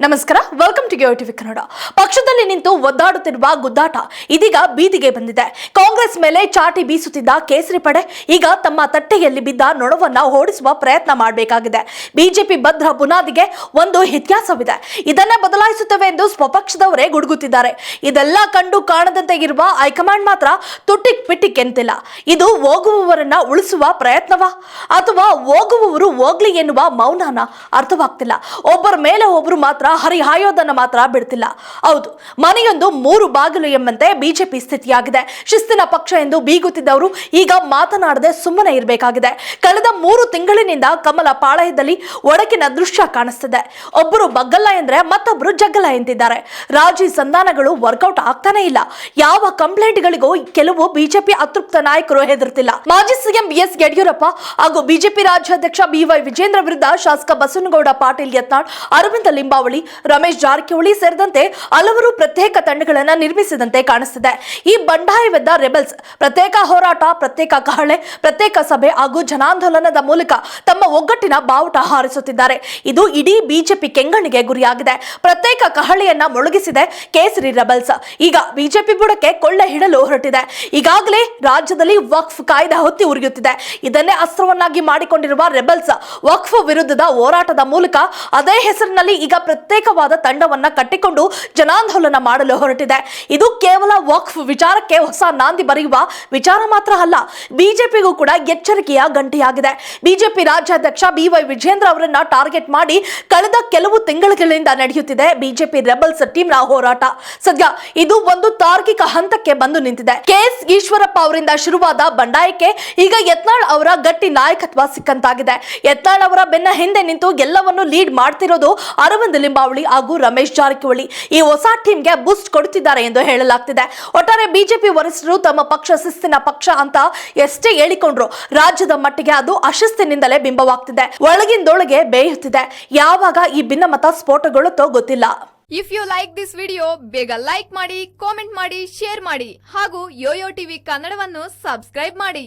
ನಮಸ್ಕಾರ welcome to TV Kannada ಪಕ್ಷದಲ್ಲಿ ನಿಂತು ಒದ್ದಾಡುತ್ತಿರುವ ಗುದ್ದಾಟ ಇದೀಗ ಬೀದಿಗೆ ಬಂದಿದೆ. ಕಾಂಗ್ರೆಸ್ ಮೇಲೆ ಚಾಟಿ ಬೀಸುತ್ತಿದ್ದ ಕೇಸರಿ ಪಡೆ ಈಗ ತಮ್ಮ ತಟ್ಟೆಯಲ್ಲಿ ಬಿದ್ದ ನೊಣವನ್ನ ಓಡಿಸುವ ಪ್ರಯತ್ನ ಮಾಡಬೇಕಾಗಿದೆ. ಬಿಜೆಪಿ ಭದ್ರ ಬುನಾದಿಗೆ ಒಂದು ಇತಿಹಾಸವಿದೆ. ಇದನ್ನೇ ಬದಲಾಯಿಸುತ್ತವೆ ಎಂದು ಸ್ವಪಕ್ಷದವರೇ ಗುಡುಗುತ್ತಿದ್ದಾರೆ. ಇದೆಲ್ಲ ಕಂಡು ಕಾಣದಂತೆ ಇರುವ ಹೈಕಮಾಂಡ್ ಮಾತ್ರ ತುಟ್ಟಿಕ್ ಪಿಟ್ಟಿಕ್ ಎಂತಿಲ್ಲ ಇದು ಹೋಗುವವರನ್ನ ಉಳಿಸುವ ಪ್ರಯತ್ನವಾ? ಅಥವಾ ಹೋಗುವವರು ಹೋಗ್ಲಿ ಎನ್ನುವ ಮೌನನ ಅರ್ಥವಾಗ್ತಿಲ್ಲ. ಒಬ್ಬರ ಮೇಲೆ ಒಬ್ಬರು ಮಾತ್ರ ಹರಿಹಾಯೋದನ್ನ ಮಾತ್ರ ಬಿಡ್ತಿಲ್ಲ. ಹೌದು, ಮನೆಯೊಂದು ಮೂರು ಬಾಗಿಲು ಎಂಬಂತೆ ಬಿಜೆಪಿ ಸ್ಥಿತಿಯಾಗಿದೆ. ಶಿಸ್ತಿನ ಪಕ್ಷ ಎಂದು ಬೀಗುತ್ತಿದ್ದವರು ಈಗ ಮಾತನಾಡದೆ ಸುಮ್ಮನೆ ಇರಬೇಕಾಗಿದೆ. ಕಳೆದ ಮೂರು ತಿಂಗಳಿನಿಂದ ಕಮಲ ಪಾಳಯದಲ್ಲಿ ಒಡಕಿನ ದೃಶ್ಯ ಕಾಣಿಸ್ತಿದೆ. ಒಬ್ಬರು ಬಗ್ಗಲ್ಲ ಎಂದ್ರೆ ಮತ್ತೊಬ್ಬರು ಜಗ್ಗಲ್ಲ ಎಂದಿದ್ದಾರೆ ರಾಜಿ ಸಂಧಾನಗಳು ವರ್ಕೌಟ್ ಆಗ್ತಾನೆ ಇಲ್ಲ. ಯಾವ ಕಂಪ್ಲೇಂಟ್ಗಳಿಗೂ ಕೆಲವು ಬಿಜೆಪಿ ಅತೃಪ್ತ ನಾಯಕರು ಹೆದರ್ತಿಲ್ಲ. ಮಾಜಿ ಸಿಎಂ ಬಿಎಸ್ ಯಡಿಯೂರಪ್ಪ ಹಾಗೂ ಬಿಜೆಪಿ ರಾಜ್ಯಾಧ್ಯಕ್ಷ ಬಿವೈ ವಿಜೇಂದ್ರ ವಿರುದ್ಧ ಶಾಸಕ ಬಸವನಗೌಡ ಪಾಟೀಲ್ ಯತ್ನಾಳ್, ಅರವಿಂದ ಲಿಂಬಾವಳಿ ರಮೇಶ್ ಜಾರಕಿಹೊಳಿ ಸೇರಿದಂತೆ ಹಲವರು ಪ್ರತ್ಯೇಕ ತಂಡಗಳನ್ನು ನಿರ್ಮಿಸಿದಂತೆ ಕಾಣಿಸ್ತಿದೆ. ಈ ಬಂಡಾಯವೆದ್ದ ರೆಬೆಲ್ಸ್ ಪ್ರತ್ಯೇಕ ಹೋರಾಟ, ಪ್ರತ್ಯೇಕ ಕಹಳೆ, ಪ್ರತ್ಯೇಕ ಸಭೆ ಹಾಗೂ ಜನಾಂದೋಲನದ ಮೂಲಕ ತಮ್ಮ ಒಗ್ಗಟ್ಟಿನ ಬಾವುಟ ಹಾರಿಸುತ್ತಿದ್ದಾರೆ. ಇದು ಇಡೀ ಬಿಜೆಪಿ ಕೆಂಗಣಿಗೆ ಗುರಿಯಾಗಿದೆ. ಪ್ರತ್ಯೇಕ ಕಹಳೆಯನ್ನ ಮೊಳಗಿಸಿದೆ ಕೇಸರಿ ರೆಬಲ್ಸ್. ಈಗ ಬಿಜೆಪಿ ಬುಡಕ್ಕೆ ಕೊಳ್ಳೆ ಹಿಡಲು ಹೊರಟಿದೆ. ಈಗಾಗಲೇ ರಾಜ್ಯದಲ್ಲಿ ವಕ್ಫ್ ಕಾಯ್ದೆ ಹೊತ್ತಿ ಉರಿಯುತ್ತಿದೆ. ಇದನ್ನೇ ಅಸ್ತ್ರವನ್ನಾಗಿ ಮಾಡಿಕೊಂಡಿರುವ ರೆಬಲ್ಸ್ ವಕ್ಫ್ ವಿರುದ್ಧದ ಹೋರಾಟದ ಮೂಲಕ ಅದೇ ಹೆಸರಿನಲ್ಲಿ ಈಗ ಪ್ರತ್ಯೇಕವಾದ ತಂಡವನ್ನ ಕಟ್ಟಿಕೊಂಡು ಜನಾಂದೋಲನ ಮಾಡಲು ಹೊರಟಿದೆ. ಇದು ಕೇವಲ ವಕ್ಫ್ ವಿಚಾರಕ್ಕೆ ಹೊಸ ನಾಂದಿ ಬರೆಯುವ ವಿಚಾರ ಮಾತ್ರ ಅಲ್ಲ, ಬಿಜೆಪಿಗೂ ಕೂಡ ಎಚ್ಚರಿಕೆಯ ಗಂಟೆಯಾಗಿದೆ. ಬಿಜೆಪಿ ರಾಜ್ಯಾಧ್ಯಕ್ಷ ಬಿವೈ ವಿಜೇಂದ್ರ ಅವರನ್ನ ಟಾರ್ಗೆಟ್ ಮಾಡಿ ಕಳೆದ ಕೆಲವು ತಿಂಗಳುಗಳಿಂದ ನಡೆಯುತ್ತಿದೆ ಬಿಜೆಪಿ ರೆಬಲ್ಸ್ ಟೀಮ್ನ ಹೋರಾಟ. ಸದ್ಯ ಇದು ಒಂದು ತಾರ್ಕಿಕ ಹಂತಕ್ಕೆ ಬಂದು ನಿಂತಿದೆ. ಕೆಎಸ್ ಈಶ್ವರಪ್ಪ ಅವರಿಂದ ಶುರುವಾದ ಬಂಡಾಯಕ್ಕೆ ಈಗ ಯತ್ನಾಳ್ ಅವರ ಗಟ್ಟಿ ನಾಯಕತ್ವ ಸಿಕ್ಕಂತಾಗಿದೆ. ಯತ್ನಾಳ್ ಅವರ ಬೆನ್ನ ಹಿಂದೆ ನಿಂತು ಎಲ್ಲವನ್ನು ಲೀಡ್ ಮಾಡ್ತಿರೋದು ಅರವಿಂದ್ ಲಿಂಬಾವಳಿ ಹಾಗೂ ರಮೇಶ್ ಜಾರಕಿಹೊಳಿ ಈ ಹೊಸ ಟೀಮ್ಗೆ ಬೂಸ್ಟ್ ಕೊಡುತ್ತಿದ್ದಾರೆ ಎಂದು ಹೇಳಲಾಗ್ತಿದೆ. ಒಟ್ಟಾರೆ ಬಿಜೆಪಿ ವರಿಷ್ಠರು ತಮ್ಮ ಪಕ್ಷ ಶಿಸ್ತಿನ ಪಕ್ಷ ಅಂತ ಎಷ್ಟೇ ಹೇಳಿಕೊಂಡ್ರು ರಾಜ್ಯದ ಮಟ್ಟಿಗೆ ಅದು ಅಶಿಸ್ತಿನಿಂದಲೇ ಬಿಂಬವಾಗ್ತಿದೆ. ಒಳಗಿಂದೊಳಗೆ ಬೇಯುತ್ತಿದೆ. ಯಾವಾಗ ಈ ಭಿನ್ನಮತ ಸ್ಫೋಟಗೊಳ್ಳುತ್ತೋ ಗೊತ್ತಿಲ್ಲ. If you like this video ಬೇಗ ಲೈಕ್ ಮಾಡಿ ಕಾಮೆಂಟ್ ಮಾಡಿ ಶೇರ್ ಮಾಡಿ ಹಾಗೂ ಯೋಯೋ ಟಿವಿ ಕನ್ನಡವನ್ನು ಸಬ್ಸ್ಕ್ರೈಬ್ ಮಾಡಿ.